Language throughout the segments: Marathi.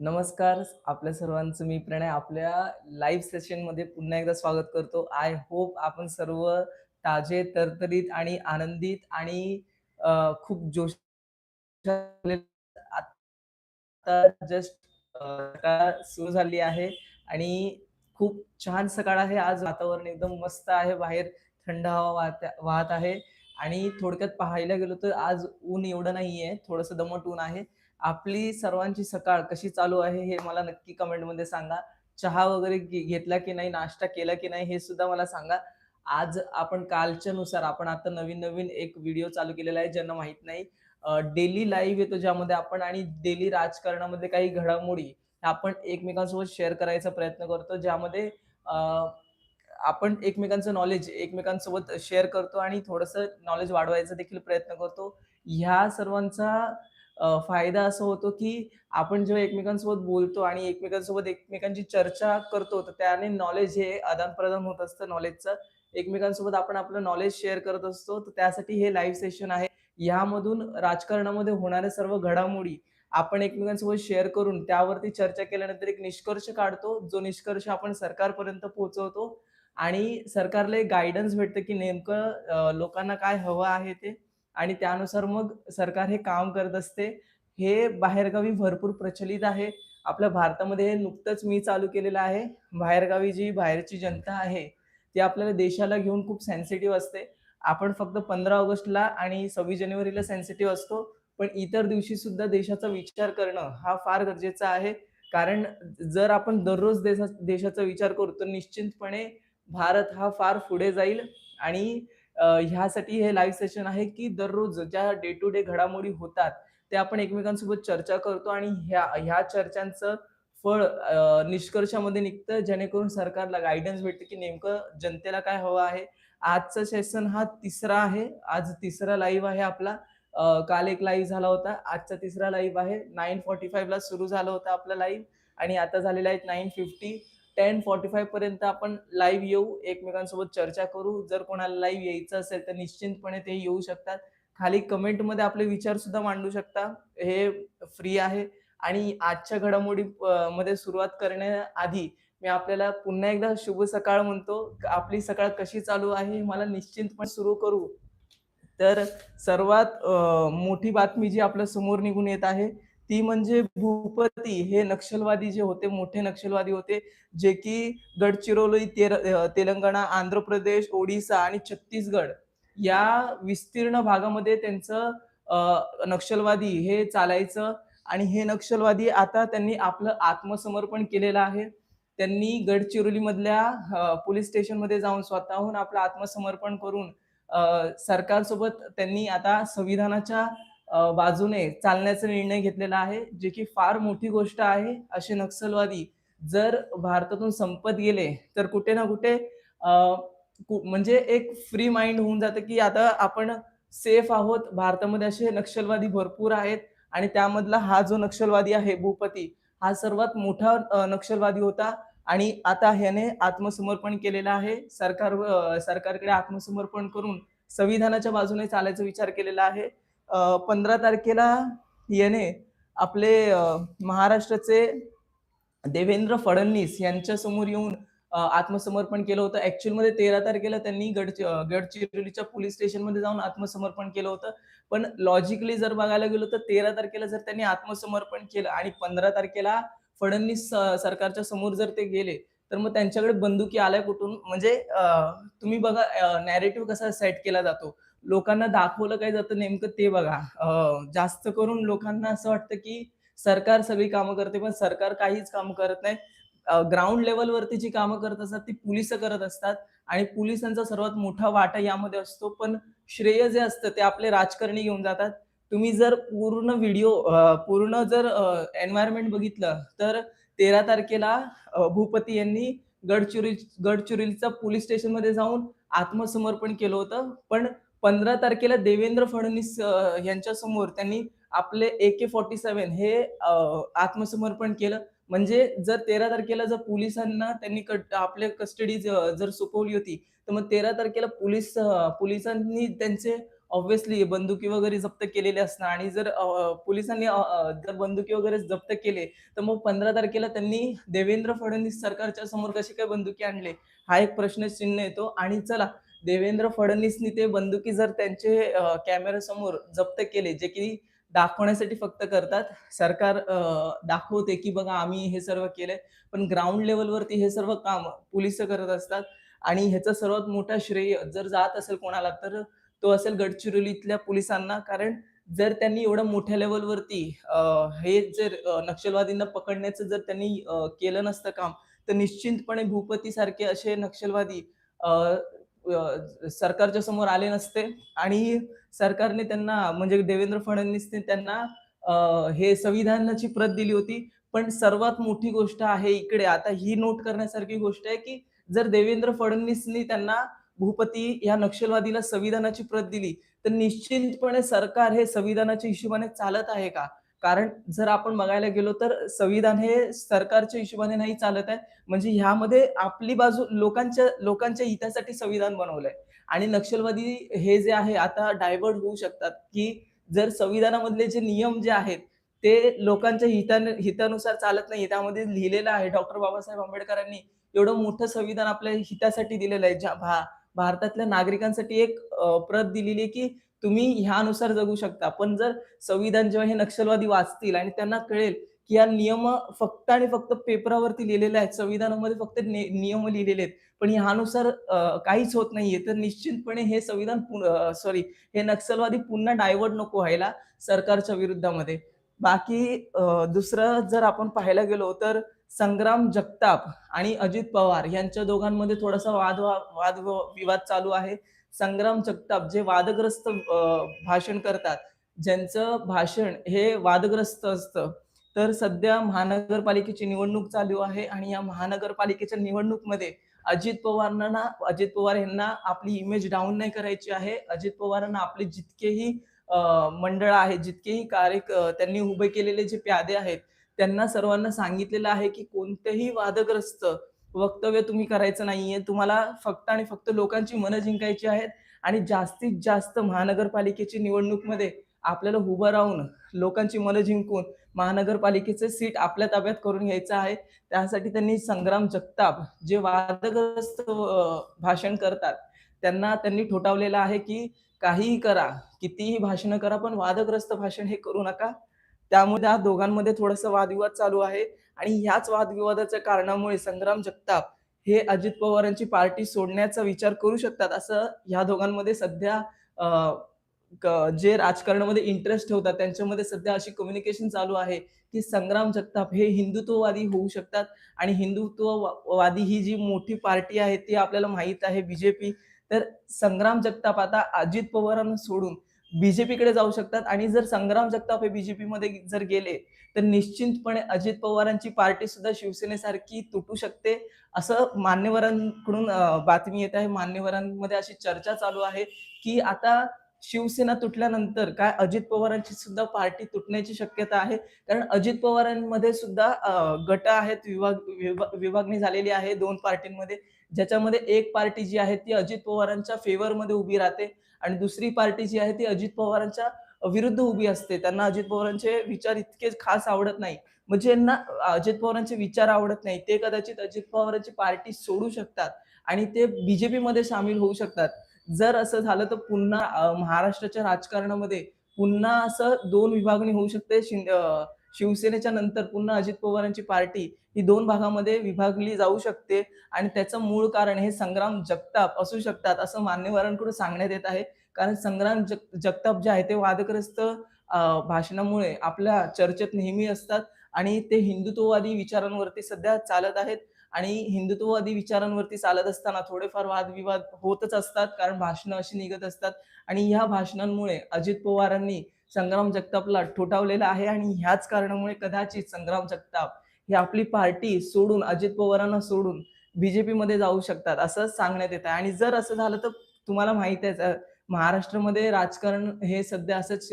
नमस्कार आपल्या सर्वांचं मी प्रणय आपल्या लाईव्ह सेशनमध्ये पुन्हा एकदा स्वागत करतो. आय होप आपण सर्व ताजे, तरतरीत आणि आनंदित आणि खूप जोश आता जस्ट सुरू झाली आहे आणि खूप छान सकाळ आहे. आज वातावरण एकदम मस्त आहे. बाहेर थंड हवा वाहत वाहत आहे आणि थोडक्यात पाहायला गेलो तर आज ऊन एवढं नाहीये. थोडंसं दमट ऊन आहे. आपली सर्वांची सकाळ कशी चालू आहे हे मला नक्की कमेंटमध्ये सांगा. चहा वगैरे घे घेतला की नाही, नाश्ता केला की नाही हे सुद्धा मला सांगा. आज आपण कालच्या नुसार आपण आता नवीन-नवीन एक व्हिडिओ चालू केलेला आहे ज्यांना माहीत नाही. डेली लाईव्ह येतो ज्यामध्ये आपण आणि डेली राजकारणामध्ये काही घडामोडी आपण एकमेकांसोबत शेअर करायचा प्रयत्न करतो. ज्यामध्ये आपण एकमेकांचं नॉलेज एकमेकांसोबत शेअर करतो आणि थोडंसं नॉलेज वाढवायचा देखील प्रयत्न करतो. ह्या सर्वांचा फायदा असा होतो, की आपण जेव्हा एकमेकांसोबत बोलतो आणि एकमेकांसोबत एकमेकांची चर्चा करतो, तर त्याने नॉलेज हे आदान-प्रदान होत असतं नॉलेजचं. एकमेकांसोबत आपण आपलं नॉलेज शेअर करत असतो. तर त्यासाठी हे लाईव्ह सेशन आहे. यामधून राजकारणामध्ये होणाऱ्या सर्व घडामोडी आपण एकमेकांसोबत शेअर करून त्यावरती चर्चा केल्यानंतर एक निष्कर्ष काढतो. जो निष्कर्ष आपण सरकारपर्यंत पोहोचवतो आणि सरकारला एक गायडन्स भेटतं, की नेमकं लोकांना काय हवं आहे ते आणि त्यानुसार मग सरकार हे काम करत असते. हे बाहेरगावी भरपूर प्रचलित आहे. आपल्या भारतामध्ये हे नुकतंच मी चालू केलेलं आहे. बाहेरगावी जी बाहेरची जनता आहे, ती आपल्याला देशाला घेऊन खूप सेन्सिटिव्ह असते. आपण फक्त 15 ऑगस्टला आणि 26 जानेवारीला सेन्सिटिव्ह असतो. पण इतर दिवशी सुद्धा देशाचा विचार करणं हा फार गरजेचा आहे. कारण जर आपण दररोज देशा देशाचा विचार करू, तर निश्चितपणे भारत हा फार पुढे जाईल आणि ह्यासाठी हे लाईव्ह सेशन आहे, की दररोज ज्या डे टू डे घडामोडी होतात, ते आपण एकमेकांसोबत चर्चा करतो आणि ह्या ह्या चर्चांचं फळ निष्कर्षामध्ये निघतं, जेणेकरून सरकारला गायडन्स भेटतं की नेमकं जनतेला काय हवं आहे. आजचा सेशन हा तिसरा आहे. आज तिसरा लाईव्ह आहे आपला. काल एक लाईव्ह झाला होता. आजचा तिसरा लाईव्ह आहे. 9:45 ला सुरू झालं होतं आपला लाईव्ह आणि आता झालेला आहे नाईन फिफ्टी 9:50. 10:45 पर्यंत आपण लाईव्ह येऊ, एकमेकांसोबत चर्चा करू. जर कोणाला लाईव्ह यायचं असेल, तर निश्चितपणे ते येऊ शकतात. खाली कमेंटमध्ये आपले विचार सुद्धा मांडू शकता. हे फ्री आहे आणि आजच्या घडामोडी मध्ये सुरुवात करण्याआधी मी आपल्याला पुन्हा एकदा शुभ सकाळ म्हणतो. आपली सकाळ कशी चालू आहे, मला निश्चितपणे सुरू करू. तर सर्वात मोठी बातमी जी आपल्यासमोर निघून येत आहे, ती म्हणजे भूपती हे नक्षलवादी जे होते, मोठे नक्षलवादी होते, जे की गडचिरोली, तेलंगणा, आंध्र प्रदेश, ओडिसा आणि छत्तीसगड या विस्तीर्ण भागामध्ये त्यांचं नक्षलवादी हे चालायचं आणि हे नक्षलवादी आता त्यांनी आपलं आत्मसमर्पण केलेलं आहे. त्यांनी गडचिरोलीमधल्या पोलीस पोलीस स्टेशनमध्ये जाऊन स्वतःहून आपलं आत्मसमर्पण करून सरकारसोबत त्यांनी आता संविधानाच्या बाजूने चालण्याचा निर्णय घेतलेला आहे, जे की फार मोठी गोष्ट आहे. असे नक्षलवादी जर भारतातून संपत गेले, तर कुठे ना कुठे कु म्हणजे एक फ्री माइंड होऊन जातं, की आता आपण सेफ आहोत. भारतामध्ये असे नक्षलवादी भरपूर आहेत आणि त्यामधला हा जो नक्षलवादी आहे भूपती, हा सर्वात मोठा नक्षलवादी होता आणि आता ह्याने आत्मसमर्पण केलेलं आहे. सरकार सरकारकडे आत्मसमर्पण करून संविधानाच्या बाजूने चालायचा विचार केलेला आहे. पंधरा तारखेला याने आपले महाराष्ट्राचे देवेंद्र फडणवीस यांच्यासमोर येऊन आत्मसमर्पण केलं होतं. ऍक्च्युअलमध्ये तेरा तारखेला त्यांनी गड गडचिरोलीच्या पोलीस स्टेशनमध्ये जाऊन आत्मसमर्पण केलं होतं. पण लॉजिकली जर बघायला गेलो तर 13 तारखेला जर त्यांनी आत्मसमर्पण केलं आणि 15 तारखेला फडणवीस सरकारच्या समोर जर ते गेले, तर मग त्यांच्याकडे बंदुकी आल्या कुठून? म्हणजे तुम्ही बघा नॅरेटिव्ह कसा सेट केला जातो. लोकांना दाखवलं काय जातं नेमकं ते बघा. जास्त करून लोकांना असं वाटतं, की सरकार सगळी कामं करते, पण सरकार काहीच कामं करत नाही. ग्राउंड लेवलवरती जी कामं करत असतात, ती पोलीस करत असतात आणि पोलिसांचा सर्वात मोठा वाटा यामध्ये असतो. पण श्रेय जे असतं ते आपले राजकारणी घेऊन जातात. तुम्ही जर पूर्ण व्हिडिओ पूर्ण जर एन्व्हायरमेंट बघितलं, तर 13 तारखेला भूपती यांनी गडचिरोली गडचिरोलीचा पोलीस स्टेशनमध्ये जाऊन आत्मसमर्पण केलं होतं. पण 15 तारखेला देवेंद्र फडणवीस यांच्या यांच्यासमोर त्यांनी आपले ए के फॉर्टी सेव्हन हे आत्मसमर्पण केलं. म्हणजे जर 13 तारखेला जर पोलिसांना त्यांनी कट आपल्या कस्टडी जर सोपवली होती, तर मग 13 तारखेला पोलीस पोलिसांनी त्यांचे ऑब्व्हियसली बंदुकी वगैरे जप्त केलेले असणार आणि जर पोलिसांनी जर बंदुकी वगैरे जप्त केले, तर मग 15 तारखेला त्यांनी देवेंद्र फडणवीस सरकारच्या समोर कशी काय बंदुकी आणले हा एक प्रश्नचिन्ह येतो आणि चला देवेंद्र फडणवीसनी ते बंदुकी जर त्यांचे कॅमेऱ्यासमोर जप्त केले, जे की दाखवण्यासाठी फक्त करतात. सरकार दाखवते, की बघा आम्ही हे सर्व केलंय. पण ग्राउंड लेवलवरती हे सर्व काम पोलीस करत असतात आणि ह्याचा सर्वात मोठा श्रेय जर जात असेल कोणाला, तर तो असेल गडचिरोलीतल्या पोलिसांना. कारण जर त्यांनी एवढं मोठ्या लेवलवरती हे जर नक्षलवादींना पकडण्याचं जर त्यांनी केलं नसतं काम, तर निश्चितपणे भूपतीसारखे असे नक्षलवादी सरकारच्या समोर आले नसते आणि सरकारने त्यांना म्हणजे देवेंद्र फडणवीसने त्यांना हे संविधानाची प्रत दिली होती. पण सर्वात मोठी गोष्ट आहे इकडे आता ही नोट करण्यासारखी गोष्ट आहे, की जर देवेंद्र फडणवीसनी त्यांना भूपती या नक्षलवादीला संविधानाची प्रत दिली, तर निश्चितपणे सरकार हे संविधानाच्या हिशोबाने चालत आहे का? कारण जर आपण बघायला गेलो तर संविधान हे सरकारच्या हिशोबाने नाही चालत आहे. म्हणजे ह्यामध्ये आपली बाजू लोकांच्या लोकांच्या हितासाठी संविधान बनवलंय आणि नक्षलवादी हे जे आहे आता डायव्हर्ट होऊ शकतात, की जर संविधानामधले जे नियम जे आहेत, ते लोकांच्या हिताने हितानुसार चालत नाही. त्यामध्ये लिहिलेलं आहे डॉक्टर बाबासाहेब आंबेडकरांनी एवढं मोठं संविधान आपल्या हितासाठी दिलेलं आहे. ज्या भा भारतातल्या नागरिकांसाठी एक प्रत दिलेली आहे, की तुम्ही ह्यानुसार जगू शकता. पण जर संविधान जेव्हा हे नक्षलवादी वाचतील आणि त्यांना कळेल, की या नियम फक्त आणि फक्त पेपरावरती लिहिलेले आहेत. संविधानामध्ये फक्त नियम लिहिलेले आहेत. पण ह्यानुसार काहीच होत नाहीये. तर निश्चितपणे हे संविधान सॉरी हे नक्षलवादी पुन्हा डायव्हर्ट नको व्हायला सरकारच्या विरुद्धामध्ये. बाकी दुसरं जर आपण पाहायला गेलो तर संग्राम जगताप आणि अजित पवार यांच्या दोघांमध्ये थोडासा वाद वाद विवाद चालू आहे. संग्राम जगताप जे वादग्रस्त भाषण करतात, ज्यांचं भाषण हे वादग्रस्त असतं. तर सध्या महानगरपालिकेची निवडणूक चालू आहे आणि या महानगरपालिकेच्या निवडणूकमध्ये अजित पवारांना ना अजित पवार यांना आपली इमेज डाऊन नाही करायची आहे. अजित पवारांना आपले जितकेही मंडळ आहेत, जितकेही कार्य त्यांनी उभे केलेले जे प्यादे आहेत, त्यांना सर्वांना सांगितलेलं आहे, की कोणतेही वादग्रस्त वक्तव्य तुम्ही करायचं नाहीये. तुम्हाला फक्त आणि फक्त लोकांची मनं जिंकायची आहेत आणि जास्तीत जास्त महानगरपालिकेची निवडणूकमध्ये आपल्याला उभं राहून लोकांची मनं जिंकून महानगरपालिकेचं सीट आपल्या ताब्यात करून घ्यायचं आहे. त्यासाठी त्यांनी संग्राम जगताप जे वादग्रस्त भाषण करतात, त्यांना त्यांनी ठोठावलेलं आहे, की काहीही करा, कितीही भाषणं करा, पण वादग्रस्त भाषण हे करू नका. त्यामुळे त्या दोघांमध्ये थोडासा वादविवाद चालू आहे. आणि ह्याच वादविवादाच्या कारणामुळे संग्राम जगताप हे अजित पवारांची पार्टी सोडण्याचा विचार करू शकतात, असं ह्या दोघांमध्ये सध्या क जे राजकारणामध्ये इंटरेस्ट ठेवतात, त्यांच्यामध्ये सध्या अशी कम्युनिकेशन चालू आहे, की संग्राम जगताप हे हिंदुत्ववादी होऊ शकतात. आणि हिंदुत्ववादी ही जी मोठी पार्टी आहे, ती आपल्याला माहीत आहे बी तर संग्राम जगताप आता अजित पवारांना सोडून बीजेपीकडे जाऊ शकतात आणि जर संग्राम जगताप हे बीजेपीमध्ये जर गेले, तर निश्चितपणे अजित पवारांची पार्टी सुद्धा शिवसेनेसारखी तुटू शकते, असं मान्यवरांकडून बातमी येत आहे. मान्यवरांमध्ये अशी चर्चा चालू आहे, की आता शिवसेना तुटल्यानंतर काय अजित पवारांची सुद्धा पार्टी तुटण्याची शक्यता आहे. कारण अजित पवारांमध्ये सुद्धा गट आहेत, विभाग विभागणी झालेली आहे दोन पार्टींमध्ये. ज्याच्यामध्ये एक पार्टी जी आहे ती अजित पवारांच्या फेवरमध्ये उभी राहते आणि दुसरी पार्टी जी आहे ती अजित पवारांच्या विरुद्ध उभी असते. त्यांना अजित पवारांचे विचार इतके खास आवडत नाही. म्हणजे यांना अजित पवारांचे विचार आवडत नाही. ते कदाचित अजित पवारांची पार्टी सोडू शकतात आणि ते बी-जे-पीमध्ये सामील होऊ शकतात. जर असं झालं तर पुन्हा महाराष्ट्राच्या राजकारणामध्ये पुन्हा असं दोन विभागणी होऊ शकते. शिवसेनेच्या नंतर पुन्हा अजित पवारांची पार्टी ही दोन भागामध्ये विभागली जाऊ शकते आणि त्याचं मूळ कारण हे संग्राम जगताप असू शकतात, असं मान्यवरांकडून सांगण्यात येत आहे. कारण संग्राम जग जगताप जे आहे ते वादग्रस्त भाषणामुळे आपल्या चर्चेत नेहमी असतात आणि ते हिंदुत्ववादी विचारांवरती सध्या चालत आहेत आणि हिंदुत्ववादी विचारांवरती चालत असताना थोडेफार वादविवाद होतच असतात. कारण भाषणं अशी निघत असतात आणि ह्या भाषणांमुळे अजित पवारांनी संग्राम जगतापला ठोठावलेला आहे आणि ह्याच कारणामुळे कदाचित संग्राम जगताप ही आपली पार्टी सोडून, अजित पवारांना सोडून बीजेपीमध्ये जाऊ शकतात, असं सांगण्यात येत आहे आणि जर असं झालं तर तुम्हाला माहीत आहे महाराष्ट्रामध्ये राजकारण हे सध्या असंच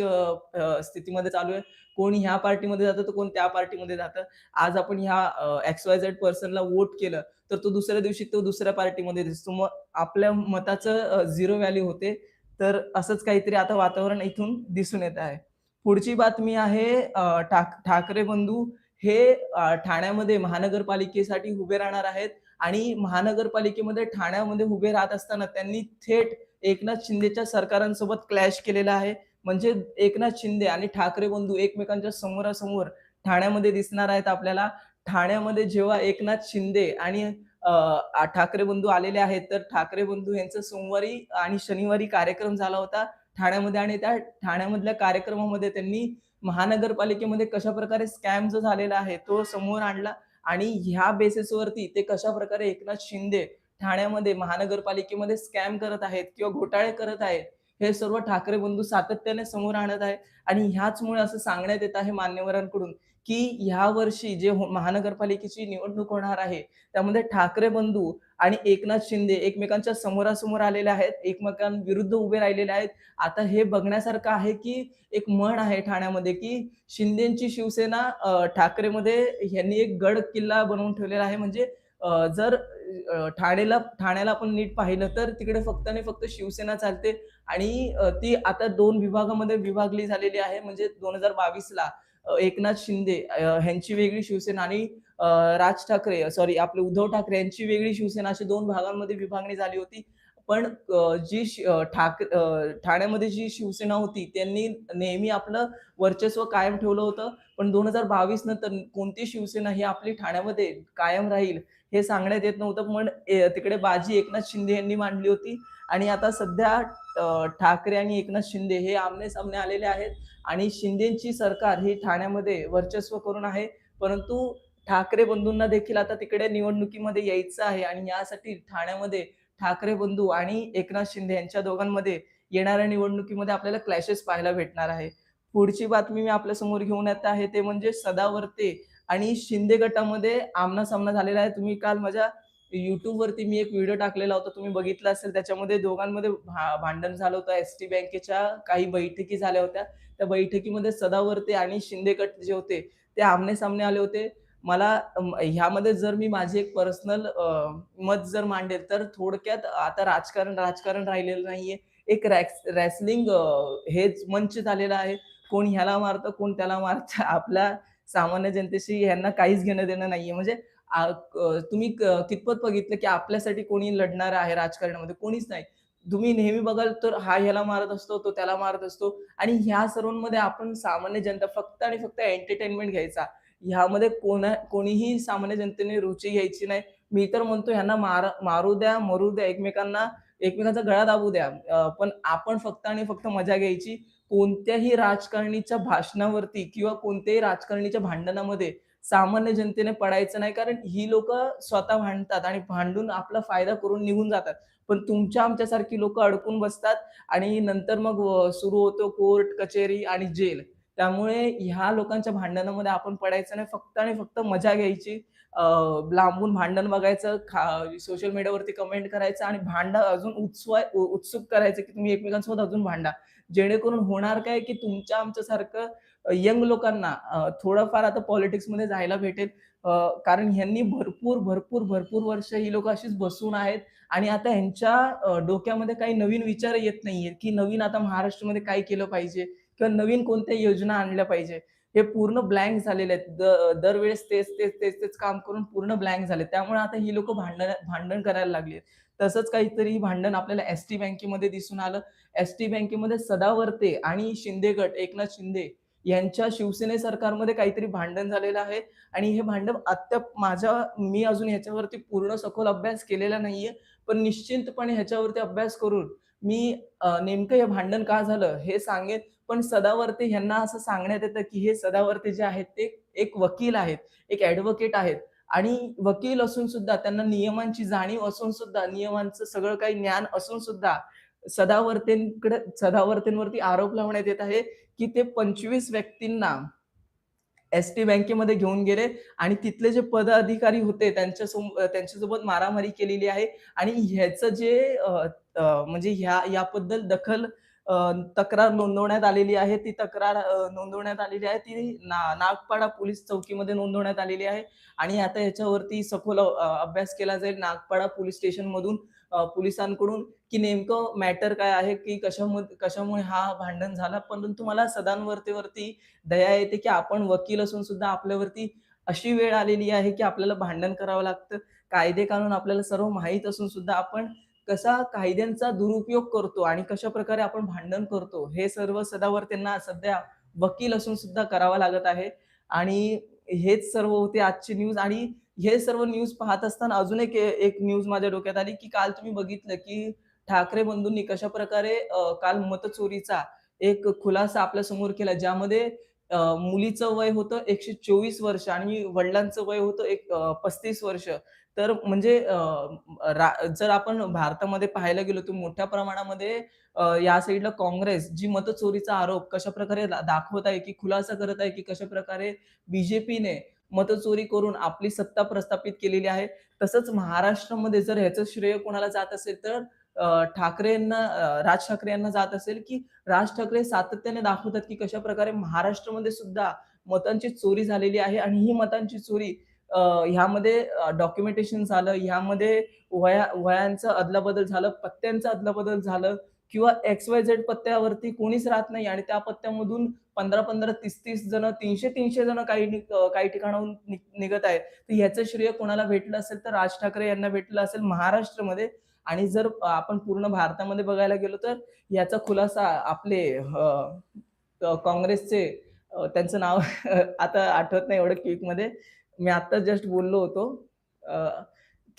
स्थितीमध्ये चालू आहे. कोण ह्या पार्टीमध्ये जातं, तर कोण त्या पार्टीमध्ये जातं. आज आपण ह्या एक्स-वाय-झेड पर्सनला वोट केलं, तर तो दुसऱ्या दिवशी तो दुसऱ्या पार्टीमध्ये दिसतो. मग आपल्या मताचं झिरो व्हॅल्यू होते. तर असंच काहीतरी आता वातावरण इथून दिसून येत आहे. पुढची बातमी आहे ठाकरे बंधू हे ठाण्यामध्ये महानगरपालिकेसाठी उभे राहणार आहेत आणि महानगरपालिकेमध्ये ठाण्यामध्ये उभे राहत असताना त्यांनी थेट एकनाथ शिंदेच्या सरकारांसोबत क्लॅश केलेला आहे. म्हणजे एकनाथ शिंदे आणि ठाकरे बंधू एकमेकांच्या समोरासमोर ठाण्यामध्ये दिसणार आहेत आपल्याला. ठाण्यामध्ये जेव्हा एकनाथ शिंदे आणि ठाकरे बंधू आलेले आहेत, तर ठाकरे बंधू यांचा सोमवारी आणि शनिवारी कार्यक्रम झाला होता ठाण्यामध्ये आणि त्या ठाण्यामधल्या कार्यक्रमामध्ये त्यांनी महानगरपालिकेमध्ये कशा प्रकारे स्कॅम जो झालेला आहे, तो समोर आणला आणि ह्या बेसिसवरती ते कशा प्रकारे एकनाथ शिंदे ठाण्यामध्ये महानगरपालिकेमध्ये स्कॅम करत आहेत किंवा घोटाळे करत आहेत, हे सर्व ठाकरे बंधू सातत्याने समोर आणत आहेत. आणि ह्याचमुळे असं सांगण्यात येत आहे मान्यवरांकडून, की ह्या वर्षी जे हो महानगरपालिकेची निवडणूक होणार आहे, त्यामध्ये ठाकरे बंधू आणि एकनाथ शिंदे एकमेकांच्या समोरासमोर आलेले आहेत, एकमेकांविरुद्ध उभे राहिलेले आहेत. आता हे बघण्यासारखं आहे, की एक म्हण आहे ठाण्यामध्ये, की शिंदेची शिवसेना ठाकरेमध्ये ह्यांनी एक गड किल्ला बनवून ठेवलेला आहे. म्हणजे जर ठाणेला ठाण्याला आपण नीट पाहिलं तर तिकडे फक्त आणि फक्त शिवसेना चालते आणि ती आता दोन विभागामध्ये विभागली झालेली आहे. म्हणजे 2022 ला एकनाथ शिंदे ह्यांची वेगळी शिवसेना आणि राज ठाकरे सॉरी आपले उद्धव ठाकरे यांची वेगळी शिवसेना अशी दोन भागांमध्ये विभागणी झाली होती. पण जी ठाकरे ठाण्यामध्ये जी शिवसेना होती त्यांनी नेहमी आपलं वर्चस्व कायम ठेवलं होतं. पण 2022 नंतर कोणती शिवसेना ही आपली ठाण्यामध्ये कायम राहील हे सांगण्यात येत नव्हतं. पण तिकडे बाजी एकनाथ शिंदे यांनी मांडली होती आणि आता सध्या ठाकरे आणि एकनाथ शिंदे हे आमने-सामने आलेले आहेत आणि शिंदेची सरकार ही ठाण्यामध्ये वर्चस्व करून आहे. परंतु ठाकरे बंधूंना देखील आता तिकडे निवडणुकीमध्ये यायचं आहे आणि यासाठी ठाण्यामध्ये ठाकरे बंधू आणि एकनाथ शिंदे यांच्या दोघांमध्ये येणाऱ्या निवडणुकीमध्ये आपल्याला क्लॅशेस पाहायला भेटणार आहे. पुढची बातमी मी आपल्यासमोर घेऊन येत आहे ते म्हणजे सदावर्ते आणि शिंदे गटामध्ये आमना-सामना झालेला आहे. तुम्ही काल माझ्या युट्यूबवरती मी एक व्हिडिओ टाकलेला होता. तुम्ही बघितला असेल त्याच्यामध्ये दोघांमध्ये भा भांडण झालं होतं. एस-टी बँकेच्या काही बैठकी झाल्या होत्या. त्या बैठकीमध्ये सदावर्ते आणि शिंदेकट जे होते ते आमने-सामने आले होते. मला ह्यामध्ये जर मी माझी एक पर्सनल मत जर मांडेल तर थोडक्यात आता राजकारण, राजकारण राहिलेलं नाहीये. एक रॅसलिंग हेच मंच झालेला आहे. कोण ह्याला मारतं, कोण त्याला मारतं. आपल्या सामान्य जनतेशी ह्यांना काहीच घेणं-देणं नाहीये. म्हणजे तुम्ही कितपत बघितलं, की आपल्यासाठी कोणी लढणार आहे राजकारणामध्ये? कोणीच नाही. तुम्ही नेहमी बघाल तर हा ह्याला मारत असतो, तो त्याला मारत असतो आणि ह्या सर्वांमध्ये आपण सामान्य जनता फक्त आणि फक्त एंटरटेनमेंट घ्यायचा. ह्यामध्ये कोणा कोणीही सामान्य जनतेने रुची घ्यायची नाही. मी तर म्हणतो ह्यांना मार मारू द्या, मरू द्या, एकमेकांना एकमेकांचा गळा दाबू द्या. पण आपण फक्त आणि फक्त मजा घ्यायची. कोणत्याही राजकारणीच्या भाषणावरती किंवा कोणत्याही राजकारणीच्या भांडणामध्ये सामान्य जनतेने पडायचं नाही. कारण ही लोक स्वतः भांडतात आणि भांडून आपला फायदा करून निघून जातात. पण तुमच्या आमच्यासारखी लोक अडकून बसतात आणि नंतर मग सुरू होतो कोर्ट, कचेरी आणि जेल. त्यामुळे ह्या लोकांच्या भांडणामध्ये आपण पडायचं नाही. फक्त आणि फक्त मजा घ्यायची. लांबून भांडण बघायचं, खा सोशल मीडियावरती कमेंट करायचं आणि भांडण अजून उत्सवाय उत्सुक करायचं, की तुम्ही एकमेकांसोबत अजून भांडा. जेणेकरून होणार काय, की तुमच्या आमच्यासारखं यंग लोकांना थोडंफार आता पॉलिटिक्समध्ये जायला भेटेल. कारण ह्यांनी भरपूर, भरपूर, भरपूर वर्ष ही लोक अशीच बसून आहेत आणि आता ह्यांच्या डोक्यामध्ये काही नवीन विचार येत नाहीयेत, की नवीन आता महाराष्ट्रामध्ये काय केलं पाहिजे किंवा नवीन कोणत्या योजना आणल्या पाहिजे. हे पूर्ण ब्लँक झालेले आहेत. दरवेळेस तेच, तेच, तेच, तेच काम करून पूर्ण ब्लँक झाले. त्यामुळे आता ही लोक भांडण भांडण करायला लागली आहेत. तसंच काहीतरी भांडण आपल्याला एस-टी बँकेमध्ये दिसून आलं. एस-टी बँकेमध्ये सदावर्ते आणि शिंदे गट, एकनाथ शिंदे यांच्या शिवसेने सरकारमध्ये काहीतरी भांडण झालेलं आहे आणि हे भांडण अद्याप माझ्या मी अजून ह्याच्यावरती पूर्ण सखोल अभ्यास केलेला नाहीये. पण निश्चिंतपणे ह्याच्यावरती अभ्यास करून मी नेमकं हे भांडण का झालं हे सांगेन. पण सदावर्ते ह्यांना असं सांगण्यात येतं, की हे सदावर्ते जे आहेत ते एक वकील आहेत, एक ऍडव्होकेट आहेत आणि वकील असून सुद्धा त्यांना नियमांची जाणीव असून सुद्धा, नियमांचं सगळं काही ज्ञान असून सुद्धा सदावर्तेंकडे सदावर्तेंवरती आरोप लावण्यात येत आहे, की ते 25 व्यक्तींना एस-टी बँकेमध्ये घेऊन गेले आणि तिथले जे पदाधिकारी होते त्यांच्या त्यांच्यासोबत मारामारी केलेली आहे आणि ह्याचं जे म्हणजे ह्या याबद्दल दखल तक्रार नोंदवण्यात आलेली आहे. ती तक्रार नोंदवण्यात आलेली आहे. ती ना नागपाडा पोलीस चौकीमध्ये नोंदवण्यात आलेली आहे आणि आता याच्यावरती सखोल अभ्यास केला जाईल नागपाडा पोलीस स्टेशनमधून पोलिसांकडून, की नेमकं मॅटर काय आहे, की कशामुळे कशामुळे हा भांडण झाला. परंतु मला सदांवरतीवरती दया येते, की आपण वकील असून सुद्धा आपल्यावरती अशी वेळ आलेली आहे, की आपल्याला भांडण करावं लागतं. कायदे कानून आपल्याला सर्व माहीत असून सुद्धा आपण कसा कायद्यांचा दुरुपयोग करतो आणि कशा प्रकारे आपण भांडण करतो, हे सर्व सदावर त्यांना सध्या वकील असून सुद्धा करावं लागत आहे. आणि हेच सर्व होते आजची न्यूज आणि हे सर्व न्यूज पाहत असताना अजून एक एक न्यूज माझ्या डोक्यात आली, की काल तुम्ही बघितलं, की ठाकरे बंधूंनी कशा प्रकारे काल मतचोरीचा एक खुलासा आपल्यासमोर केला. ज्यामध्ये मुलीचं वय होतं 124 वर्ष आणि वडिलांचं वय होतं एक पस्तीस वर्ष. तर म्हणजे जर आपण भारतामध्ये पाहायला गेलो तर मोठ्या प्रमाणामध्ये या साइडला काँग्रेस जी मतचोरीचा आरोप कशा प्रकारे दाखवत आहे, की खुलासा करत आहे, की कशाप्रकारे प्रकारे बीजेपीने मतचोरी करून आपली सत्ता प्रस्थापित केलेली आहे. तसंच महाराष्ट्रामध्ये जर ह्याचं श्रेय कोणाला जात असेल तर ठाकरे यांना राज ठाकरे यांना जात असेल, की राज ठाकरे सातत्याने दाखवतात, की कशा प्रकारे महाराष्ट्रामध्ये सुद्धा मतांची चोरी झालेली आहे आणि ही मतांची चोरी ह्यामध्ये डॉक्युमेंटेशन झालं, ह्यामध्ये वया वयांचं अदलाबदल झालं, पत्त्यांचं अदलाबदल झालं किंवा एक्स-वाय-झेड पत्त्यावरती कोणीच राहत नाही आणि त्या पत्त्यामधून 15-15, 30-30 जण, तीनशे तीनशे जण काही काही ठिकाणाहून निघत आहेत. तर ह्याचं श्रेय कोणाला भेटलं असेल तर राज ठाकरे यांना भेटलं असेल महाराष्ट्रामध्ये आणि जर आपण पूर्ण भारतामध्ये बघायला गेलो तर याचा खुलासा आपले काँग्रेसचे त्यांचं नाव आता आठवत नाही एवढं क्विकमध्ये. मी आत्ता जस्ट बोललो होतो.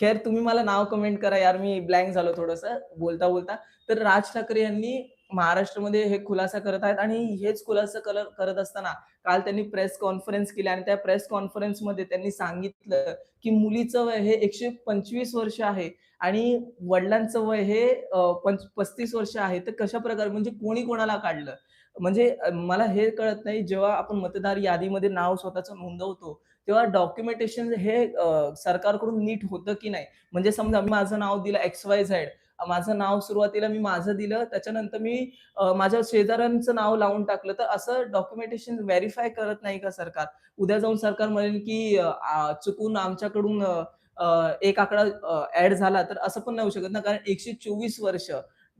खैर तुम्ही मला नाव कमेंट करा यार, मी ब्लँक झालो थोडंसं बोलता-बोलता. तर राज ठाकरे यांनी महाराष्ट्रामध्ये हे खुलासा करत आहेत आणि हेच खुलासा करत असताना काल त्यांनी प्रेस कॉन्फरन्स केली आणि त्या प्रेस कॉन्फरन्समध्ये त्यांनी सांगितलं, की मुलीचं वय हे 125 वर्ष आहे आणि वडिलांचं वय हे पंच 35 वर्ष आहे. तर कशा प्रकारे म्हणजे कोणी कोणाला काढलं? म्हणजे मला हे कळत नाही जेव्हा आपण मतदार यादीमध्ये नाव स्वतःचं नोंदवतो, तेव्हा डॉक्युमेंटेशन हे सरकारकडून नीट होतं की नाही? म्हणजे समजा मी माझं नाव दिलं एक्स-वाय-झेड माझं नाव सुरुवातीला मी माझं दिलं, त्याच्यानंतर मी माझ्या शेजाऱ्यांचं नाव लावून टाकलं, तर असं डॉक्युमेंटेशन व्हेरीफाय करत नाही का सरकार? उद्या जाऊन सरकार म्हणेल, की चुकून आमच्याकडून एक आकडा ऍड झाला, तर असं पण नाही होऊ शकत ना, कारण 124 वर्ष.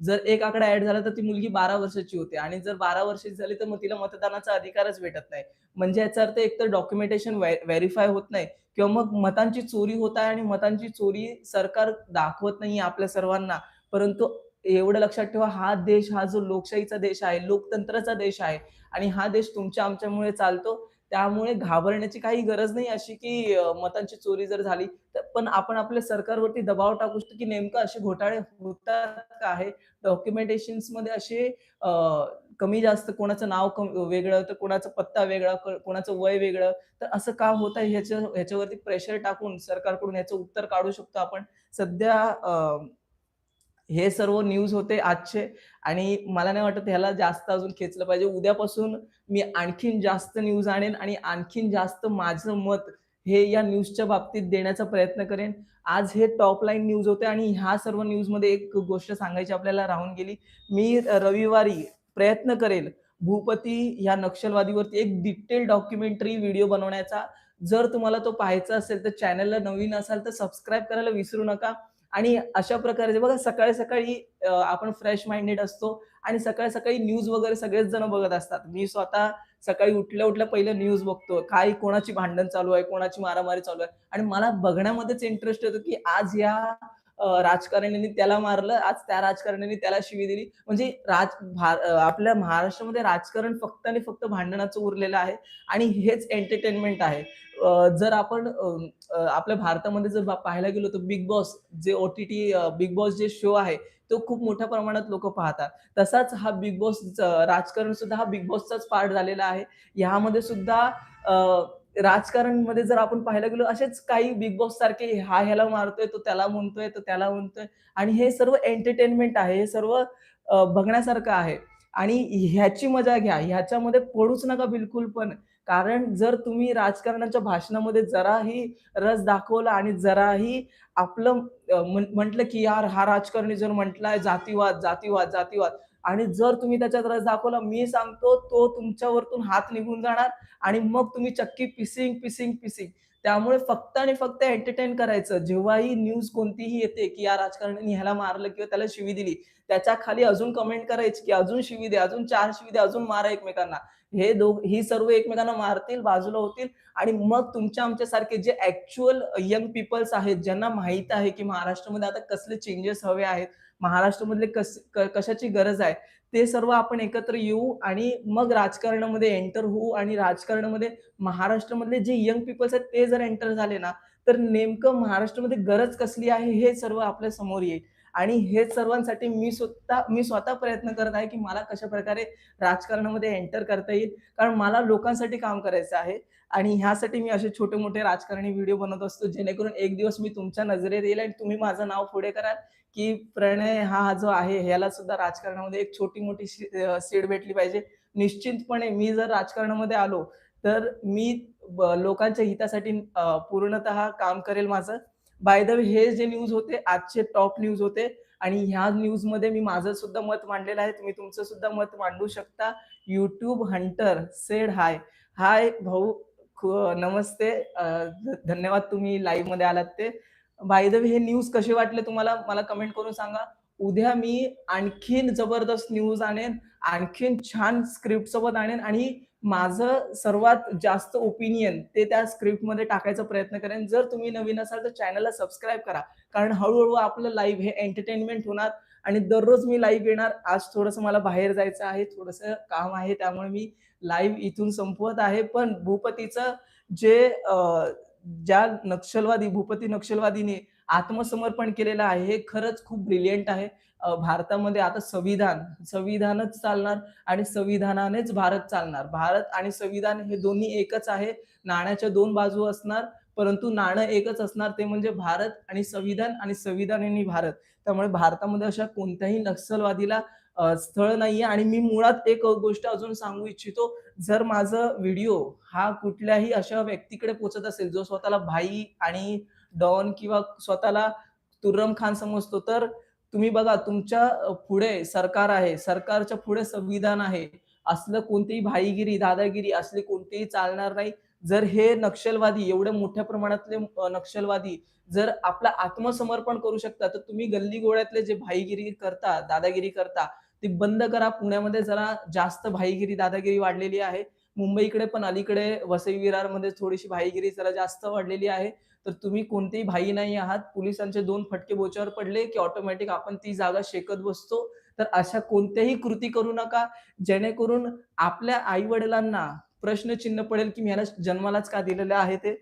जर एक आकडा ऍड झाला, तर ती मुलगी 12 वर्षाची होते आणि जर 12 वर्षाची झाली, तर मग तिला मतदानाचा अधिकारच भेटत नाही. म्हणजे याचा अर्थ एकतर डॉक्युमेंटेशन व्हेरीफाय होत नाही किंवा मग मतांची चोरी होत आहे आणि मतांची चोरी सरकार दाखवत नाही आपल्या सर्वांना. परंतु एवढं लक्षात ठेवा, हा देश हा जो लोकशाहीचा देश आहे, लोकतंत्राचा देश आहे आणि हा देश तुमच्या आमच्यामुळे चालतो. त्यामुळे घाबरण्याची काही गरज नाही अशी, की मतांची चोरी जर झाली, तर पण आपण आपल्या सरकारवरती दबाव टाकू शकतो, की नेमकं असे घोटाळे होतात का आहे? डॉक्युमेंटेशन्समध्ये असे कमी-जास्त कोणाचं नाव वेगळं, तर कोणाचा पत्ता वेगळा, कोणाचं वय वेगळं. तर असं का होत आहे ह्याच्या ह्याच्यावरती प्रेशर टाकून सरकारकडून याचं उत्तर काढू शकतो आपण. सध्या हे सर्व न्यूज होते आजचे आणि मला नाही वाटत ह्याला जास्त अजून खेचलं पाहिजे. उद्यापासून मी आणखीन जास्त न्यूज आणेन आणि आणखीन जास्त माझं मत हे या न्यूजच्या बाबतीत देण्याचा प्रयत्न करेन. आज हे टॉप लाईन न्यूज होते आणि ह्या सर्व न्यूजमध्ये एक गोष्ट सांगायची आपल्याला राहून गेली. मी रविवारी प्रयत्न करेल भूपती ह्या नक्षलवादीवरती एक डिटेल डॉक्युमेंटरी व्हिडिओ बनवण्याचा. जर तुम्हाला तो पाहायचा असेल तर चॅनलला नवीन असाल तर सबस्क्राईब करायला विसरू नका. आणि अशा प्रकारे बघा सकाळी-सकाळी आपण फ्रेश माइंडेड असतो आणि सकाळी-सकाळी न्यूज वगैरे सगळेच जण बघत असतात. मी स्वतः सकाळी उठल्या-उठल्या पहिले न्यूज बघतो. काय कोणाची भांडण चालू आहे, कोणाची मारामारी चालू आहे आणि मला बघण्यामध्येच इंटरेस्ट येतो, की आज या राजकारण्यांनी त्याला मारलं, आज त्या राजकारण्यांनी त्याला शिवी दिली. म्हणजे राज भा आपल्या महाराष्ट्रामध्ये राजकारण फक्त आणि फक्त भांडणाचं उरलेलं आहे आणि हेच एंटरटेनमेंट आहे. जर आपण आपल्या भारतामध्ये जर पाहायला गेलो तर बिग बॉस जे ओ-टी-टी बिग बॉस जे शो आहे, तो खूप मोठ्या प्रमाणात लोक पाहतात. तसाच हा बिग बॉसचं राजकारण सुद्धा हा बिग बॉसचाच पार्ट झालेला आहे. ह्यामध्ये सुद्धा राजकारण राजकारणमध्ये जर आपण पाहायला गेलो असेच काही बिग बॉस सारखे हा ह्याला मारतोय, तो त्याला म्हणतोय, तो त्याला म्हणतोय आणि हे सर्व एंटरटेनमेंट आहे. हे सर्व बघण्यासारखं आहे आणि ह्याची मजा घ्या. ह्याच्यामध्ये पडूच नका बिलकुल पण. कारण जर तुम्ही राजकारणाच्या भाषणामध्ये जराही रस दाखवला आणि जराही आपलं म्हण म्हटलं की यार हा राजकारणी जर म्हटलाय जातीवाद, जातीवाद, जातीवाद. आणि जर तुम्ही त्याच्यात रस दाखवला मी सांगतो तो तुमच्यावरतून हात निघून जाणार आणि मग तुम्ही चक्की पिसिंग पिसिंग पिसिंग. त्यामुळे फक्त आणि फक्त एंटरटेन करायचं. जेव्हाही न्यूज कोणतीही येते की या राजकारणी ह्याला मारलं किंवा त्याला शिवी दिली त्याच्याखाली अजून कमेंट करायची की अजून शिवी दे अजून चार शिवी दे अजून मारा एकमेकांना. हे दो ही सर्व एकमेकांना मारतील बाजूला होतील आणि मग तुमच्या आमच्यासारखे जे ऍक्च्युअल यंग पीपल्स आहेत ज्यांना माहीत आहे की महाराष्ट्रामध्ये आता कसले चेंजेस हवे आहेत महाराष्ट्रामधले कस क- कशाची गरज आहे? ते सर्व आपण एकत्र येऊ आणि मग राजकारणामध्ये एंटर होऊ आणि राजकारणामध्ये महाराष्ट्रामधले जे यंग पीपल्स आहेत ते जर एंटर झाले ना तर नेमकं महाराष्ट्रामध्ये गरज कसली आहे हे सर्व आपल्यासमोर येईल. आणि हे सर्वांसाठी मी स्वतः मी स्वतः प्रयत्न करत आहे की मला कशा प्रकारे राजकारणामध्ये एंटर करता येईल. कारण मला लोकांसाठी काम करायचं आहे आणि ह्यासाठी मी असे छोटे मोठे राजकारणी व्हिडिओ बनवत असतो जेणेकरून एक दिवस मी तुमच्या नजरेत येईल आणि तुम्ही माझं नाव पुढे कराल. की प्रणय हा जो आहे ह्याला सुद्धा राजकारणामध्ये एक छोटी मोठी सीड भेटली पाहिजे. निश्चितपणे मी जर राजकारणामध्ये आलो तर मी लोकांच्या हितासाठी पूर्णत पूर्णतः काम करेल माझं. बाय द वे हे जे न्यूज होते आजचे टॉप न्यूज होते आणि ह्या न्यूजमध्ये मी माझं सुद्धा मत मांडलेलं आहे. तुम्ही तुमचं सुद्धा मत मांडू शकता. YouTube hunter said hi hi भाऊ नमस्ते. धन्यवाद तुम्ही लाईव्हमध्ये आलात ते. बाय द वे हे न्यूज कसे वाटले तुम्हाला? मला कमेंट करून सांगा. उद्या मी आणखीन जबरदस्त न्यूज आणेन आणखीन छान स्क्रिप्ट सोबत आणेन आणि माझं सर्वात जास्त ओपिनियन ते त्या स्क्रिप्टमध्ये टाकायचा प्रयत्न करेन. जर तुम्ही नवीन असाल तर चॅनलला सबस्क्राईब करा. कारण हळूहळू आपलं लाईव्ह हे एंटरटेनमेंट होणार आणि दररोज मी लाईव्ह येणार. आज थोडंसं मला बाहेर जायचं आहे थोडंसं काम आहे त्यामुळे मी लाईव्ह इथून संपवत आहे. पण भूपतीचं जे अं, ज्या नक्षलवादी भूपती नक्षलवादीने आत्मसमर्पण केलेलं आहे हे खरंच खूप ब्रिलियंट आहे. भारतामध्ये आता संविधान संविधानच चालणार आणि संविधानानेच भारत चालणार. भारत आणि संविधान हे दोन्ही एकच आहे. नाण्याच्या दोन बाजू असणार परंतु नाणं एकच असणार ते म्हणजे भारत आणि संविधान आणि संविधान आणि भारत. त्यामुळे भारतामध्ये अशा कोणत्याही नक्षलवादीला स्थळ नाहीये आणि मी मुळात एक गोष्ट अजून सांगू इच्छितो जर माझा व्हिडिओ हा कुठल्याही अशा व्यक्तीकडे पोचत असेल जो स्वतःला भाई आणि डॉन किंवा स्वतःला तुर्रम खान समजतो तर तुम्ही बघा तुमच्यापुढे सरकार आहे सरकारच्या पुढे संविधान आहे असलं कोणतीही भाईगिरी दादागिरी असली कोणतीही चालणार नाही. जर हे नक्षलवादी एवढ्या मोठ्या प्रमाणातले नक्षलवादी जर आपला आत्मसमर्पण करू शकता तर तुम्ही गल्ली गोळ्यातले जे भाईगिरी करता दादागिरी करता ती बंद करा. पुण्यामध्ये जरा जास्त भाईगिरी दादागिरी वाढलेली आहे. मुंबईकडे पण अलीकडे वसई विरारमध्ये थोडीशी भाईगिरी जरा जास्त वाढलेली आहे. तर तुम्ही कोणतेही भाई नाही आहात. पोलिसांचे दोन फटके बोच्यावर पडले की ऑटोमॅटिक आपण ती जागा शेकत बसतो. तर अशा कोणत्याही कृती करू नका. जेणेकरून आपल्या आई वडिलांना प्रश्नचिन्ह पडेल की मी याला जन्मालाच का दिलेलं आहे ते.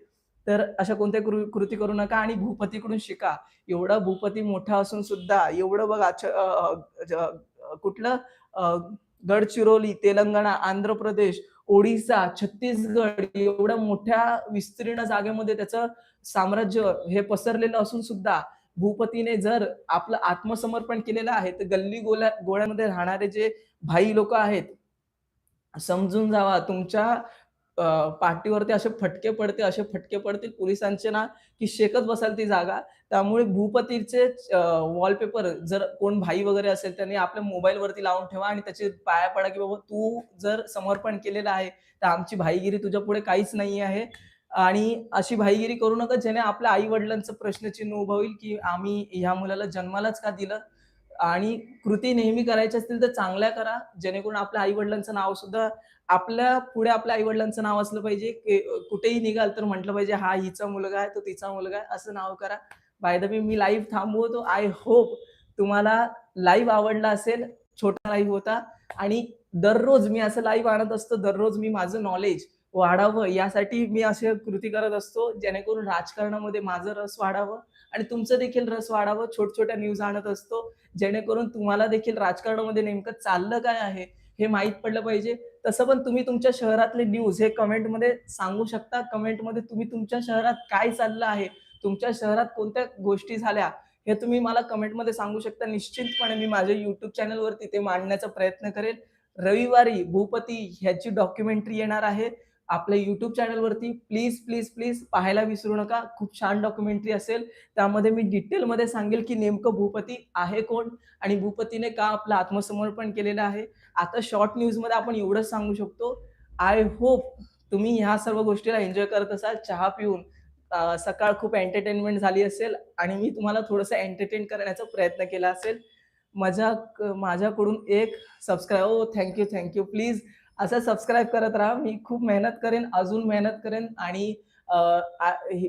तर अशा कोणत्या कृती करू नका आणि भूपतीकडून शिका. एवढा भूपती मोठा असून सुद्धा एवढं बघा कुठलं गडचिरोली तेलंगणा आंध्र प्रदेश ओडिसा छत्तीसगड एवढ्या मोठ्या विस्तीर्ण जागेमध्ये त्याचं साम्राज्य हे पसरलेलं असून सुद्धा भूपतीने जर आपलं आत्मसमर्पण केलेलं आहे तर गल्ली गोल्या गोळ्यामध्ये राहणारे जे भाई लोक आहेत समजून जावा तुमच्या पाठीवरती असे फटके पडते असे फटके पडतील पोलिसांचे ना की शेकत बसाल ती जागा. त्यामुळे भूपतीचे वॉलपेपर जर कोण भाई वगैरे असेल त्यांनी आपल्या मोबाईलवरती लावून ठेवा आणि त्याचे पाया पडा की बाबा तू जर समर्पण केलेलं आहे तर आमची भाईगिरी तुझ्या पुढे काहीच नाही आहे. आणि अशी भाईगिरी करू नका ज्याने आपल्या आई वडिलांचं प्रश्नचिन्ह उभं होईल की आम्ही ह्या मुलाला जन्मालाच का दिलं? आणि कृती नेहमी करायच्या असतील तर चांगल्या करा जेणेकरून आपल्या आई वडिलांचं नाव सुद्धा आपल्या पुढे आपल्या आई वडिलांचं नाव असलं पाहिजे कुठेही निघाल तर म्हटलं पाहिजे हा हिचा मुलगा आहे तो तिचा मुलगा आहे असं नाव करा. बाय द वे मी लाईव्ह थांबवतो. आय होप तुम्हाला लाईव्ह आवडला असेल छोटा लाईव्ह होता. आणि दररोज मी असं लाईव्ह आणत असतो दररोज मी माझं नॉलेज वाढावं. यासाठी मी असे कृती करत असतो जेणेकरून राजकारणामध्ये माझं रस वाढावं आणि तुमचं देखील रस वाढावं. छोट छोट्या न्यूज आणत असतो जेणेकरून तुम्हाला देखील राजकारणामध्ये नेमकं चाललं काय आहे हे माहीत पडलं पाहिजे. तसं पण तुम्ही तुमच्या शहरातले न्यूज हे कमेंटमध्ये सांगू शकता. कमेंटमध्ये तुम्ही तुमच्या शहरात काय चाललं आहे? तुमच्या शहरात कोणत्या गोष्टी झाल्या? हे तुम्ही मला कमेंटमध्ये सांगू शकता. निश्चितपणे मी माझ्या युट्यूब चॅनलवरती ते मांडण्याचा प्रयत्न करेल. रविवारी भूपती ह्याची डॉक्युमेंटरी येणार आहे. आपल्या युट्यूब चॅनलवरती प्लीज, प्लीज, प्लीज पाहायला विसरू नका. खूप छान डॉक्युमेंटरी असेल. त्यामध्ये मी डिटेलमध्ये सांगेल, की नेमकं भूपती आहे कोण? आणि भूपतीने का आपलं आत्मसमर्पण केलेलं आहे? आता शॉर्ट न्यूजमध्ये आपण एवढंच सांगू शकतो. आय होप तुम्ही ह्या सर्व गोष्टीला एन्जॉय करत असाल चहा पिऊन. सकाळ खूप एंटरटेनमेंट झाली असेल आणि मी तुम्हाला थोडंसं एंटरटेन करण्याचा प्रयत्न केला असेल. माझ्या माझ्याकडून एक subscribe thank you thank you please असं सबस्क्राईब करत राहा. मी खूप मेहनत करेन, अजून मेहनत करेन आणि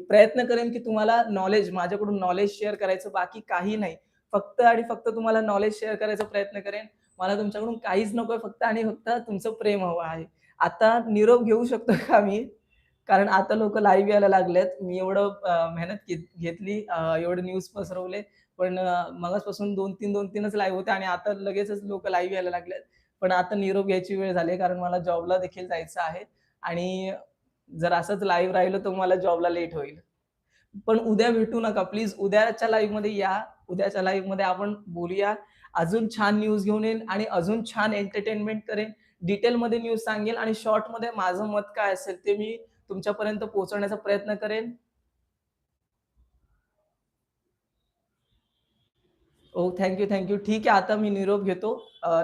प्रयत्न करेन, की तुम्हाला नॉलेज माझ्याकडून नॉलेज शेअर करायचं बाकी काही नाही. फक्त आणि फक्त तुम्हाला नॉलेज शेअर करायचा प्रयत्न करेन. मला तुमच्याकडून काहीच नकोय फक्त आणि फक्त तुमचं प्रेम हवं आहे. आता निरोप घेऊ शकतो का मी? कारण आता लोक लाईव्ह यायला लागलेत. मी एवढं मेहनत घेतली एवढं एवढे न्यूज पसरवले. पण मगाचपासून 2-3, 2-3च लाईव्ह होते आणि आता लगेचच लोक लाईव्ह यायला लागलेत. पण आता निरोप घ्यायची वेळ झाली कारण मला जॉबला देखील जायचं आहे आणि जर असंच लाईव्ह राहिलं तर मला जॉबला लेट होईल. पण उद्या भेटू नका प्लीज. उद्याच्या लाईव्हमध्ये या. उद्याच्या लाईव्हमध्ये आपण बोलूया. अजून छान न्यूज घेऊन येईल आणि अजून छान एंटरटेनमेंट करेन. डिटेलमध्ये न्यूज सांगेल आणि शॉर्टमध्ये माझं मत काय असेल ते मी तुमच्यापर्यंत पोहोचवण्याचा प्रयत्न करेन. हो थँक्यू थँक्यू ठीक आहे, आता मी निरोप घेतो.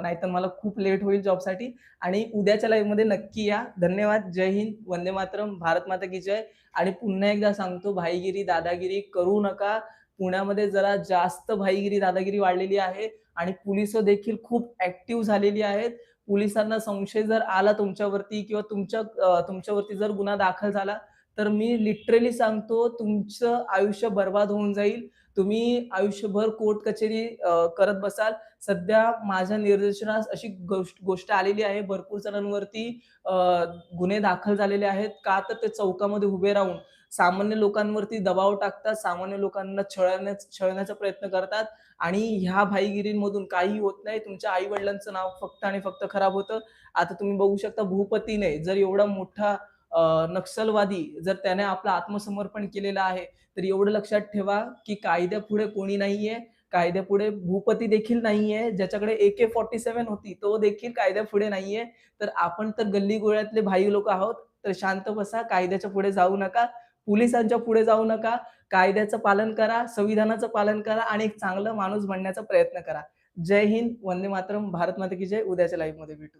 नाहीतर मला खूप लेट होईल जॉबसाठी आणि उद्याच्या लाईव्हमध्ये नक्की या. धन्यवाद. जय हिंद, वंदे मातरम, भारत माता की जय. आणि पुन्हा एकदा सांगतो भाईगिरी, दादागिरी करू नका. पुण्यामध्ये जरा जास्त भाईगिरी, दादागिरी वाढलेली आहे आणि पोलीस देखील खूप ऍक्टिव्ह झालेली आहेत. पोलिसांना संशय जर आला तुमच्यावरती किंवा तुमच्या तुमच्यावरती जर गुन्हा दाखल झाला, तर मी लिटरली सांगतो तुमचं आयुष्य बरबाद होऊन जाईल. तुम्ही आयुष्यभर कोर्ट कचेरी करत बसाल. सध्या माझ्या निर्देशनास अशी गोष्ट गोष्ट आलेली आहे. भरपूर जणांवरती गुन्हे दाखल झालेले आहेत. का तर ते चौकामध्ये उभे राहून सामान्य लोकांवरती दबाव टाकतात, सामान्य लोकांना छळण्या छळण्याचा प्रयत्न करतात आणि ह्या भाईगिरींमधून काही होत नाही. तुमच्या आई-वडिलांचं नाव फक्त आणि फक्त खराब होतं. आता तुम्ही बघू शकता भूपतीने जर एवढा मोठा नक्षलवादी जर त्याने आपलं आत्मसमर्पण केलेलं आहे, तर एवढं लक्षात ठेवा, की कायद्यापुढे कोणी नाहीये. कायद्यापुढे भूपती देखील नाहीये. ज्याच्याकडे ए के फॉर्टी सेव्हन होती, तो देखील कायद्यापुढे नाहीये. तर आपण तर गल्ली-गोळ्यातले भाई लोक आहोत. तर शांत बसा. कायद्याच्या पुढे जाऊ नका. पोलिसांच्या पुढे जाऊ नका. कायद्याचं पालन करा, संविधानाचं पालन करा आणि एक चांगला माणूस बनण्याचा प्रयत्न करा. जय हिंद, वंदे मातरम, भारत माता की जय. उद्याच्या लाईव्हमध्ये भेटू.